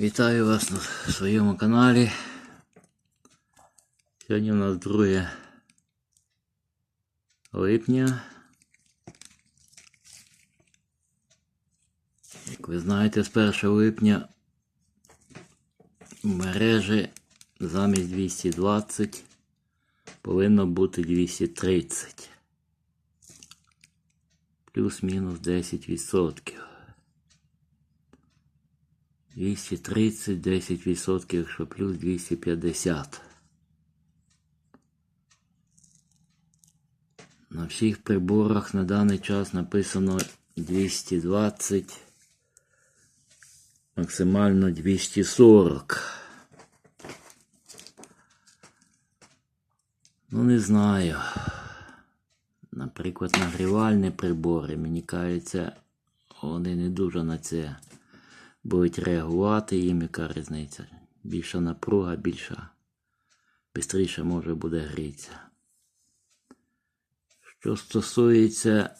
Вітаю вас на своєму каналі. Сьогодні у нас 2 липня. Як ви знаєте, з 1 липня мережі замість 220 повинно бути 230. Плюс-мінус 10%. 230, 10%, якщо плюс 250. На всіх приборах на даний час написано 220, максимально 240. Ну, не знаю. Наприклад, нагрівальні прибори, мені кажеться, вони не дуже на це будуть реагувати їм, яка різниця. Більша напруга, більша, швидше може буде грітися. Що стосується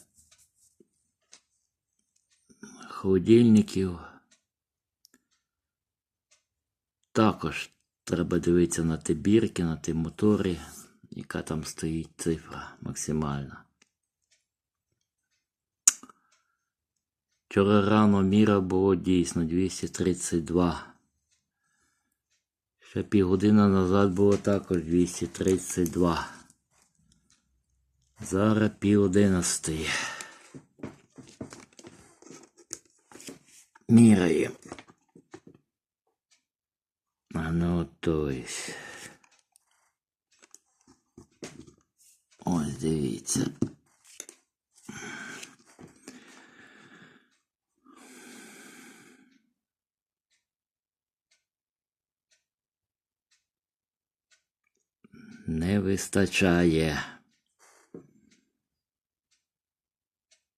холодильників, також треба дивитися на ті бірки, на ті мотори, яка там стоїть цифра максимальна. Вчора рано міра було дійсно 232. Ще півгодини назад було також 232. Зараз пів одинадцятої. Міряємо. А ну есть. Ось дивіться. Не вистачає.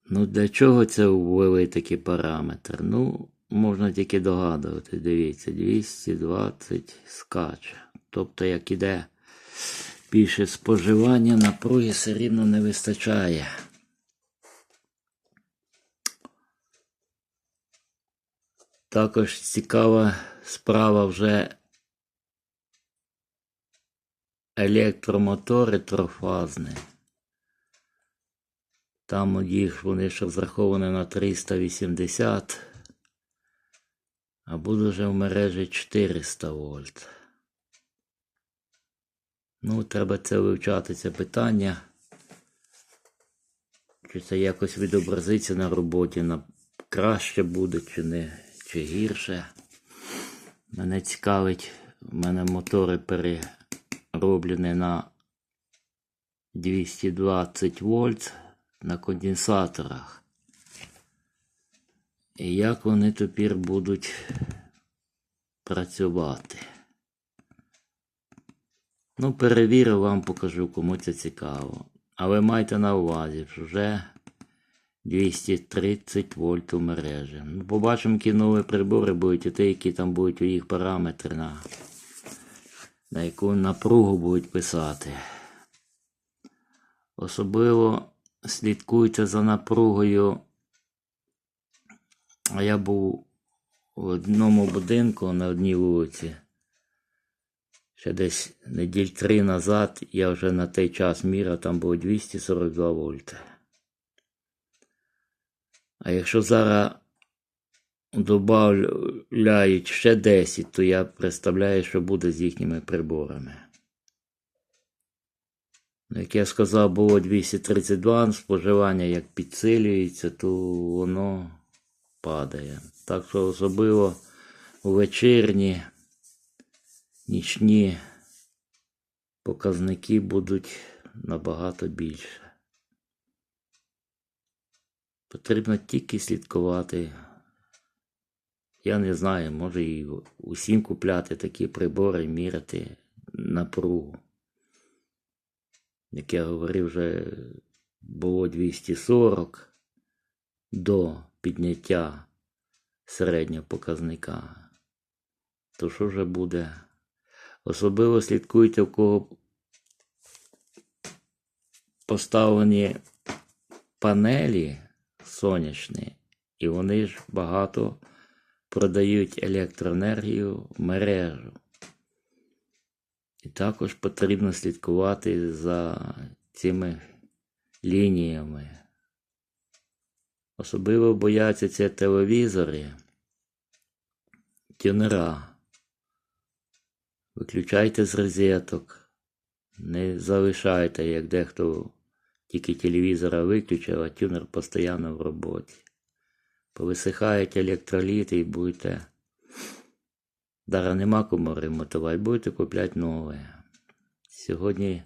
Ну, для чого це ввели такий параметр? Ну, можна тільки догадувати. Дивіться, 220 скаче. Тобто, як іде більше споживання, напруги все рівно не вистачає. Також цікава справа вже електромотори трофазні. Там їх вони ж розраховані на 380, а буде вже в мережі 400 вольт. Ну, треба це вивчати, це питання. Чи це якось відобразиться на роботі, на краще буде, чи не, чи гірше. Мене цікавить, в мене мотори перероблені на 220 вольт на конденсаторах. І як вони тепер будуть працювати. Ну, перевірю, вам покажу, кому це цікаво. Але майте на увазі, що вже 230 вольт у мережі. Ну, побачимо, які нові прибори будуть, і ті, які там будуть у їх параметри, на, на яку напругу будуть писати. Особливо слідкуйте за напругою. А я був в одному будинку на одній вулиці. Ще десь неділь три назад я вже на той час міра там було 242 вольти. А якщо зараз додають ще 10, то я представляю, що буде з їхніми приборами. Ну, Як я сказав, було 232 споживання, як підсилюється, то воно падає. Так що особливо у вечірні, нічні показники будуть набагато більше. Потрібно тільки слідкувати. Я не знаю, може і усім купляти такі прибори, міряти напругу. Як я говорив, вже було 240 до підняття середнього показника. То що вже буде? Особливо слідкуйте, в кого поставлені панелі сонячні, і вони ж багато продають електроенергію в мережу. І також потрібно слідкувати за цими лініями. Особливо бояться ці телевізори, тюнера. Виключайте з розеток. Не залишайте, як дехто тільки телевізора виключив, а тюнер постійно в роботі. Повисихають електроліти і будете. Дара нема кому ремонтувати, будете купляти нове. Сьогодні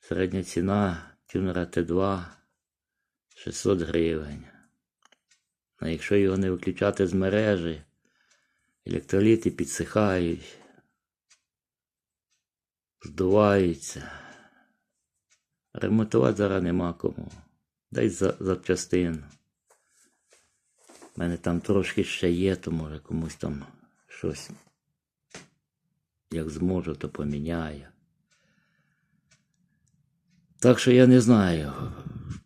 середня ціна тюнера Т2 600 гривень. А якщо його не виключати з мережі, електроліти підсихають, здуваються. Ремонтувати зараз нема кому. Дай за, запчастин. У мене там трошки ще є, то може комусь там щось. Як зможу, то поміняю. Так що я не знаю.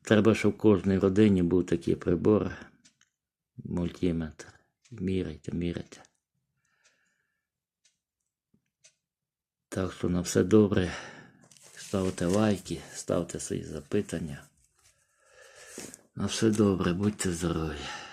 Треба, щоб в кожній родині був такий прибор. Мультиметр. Міряйте, міряйте. Так що на все добре. Ставте лайки, ставте свої запитання. На все добре, будьте здорові.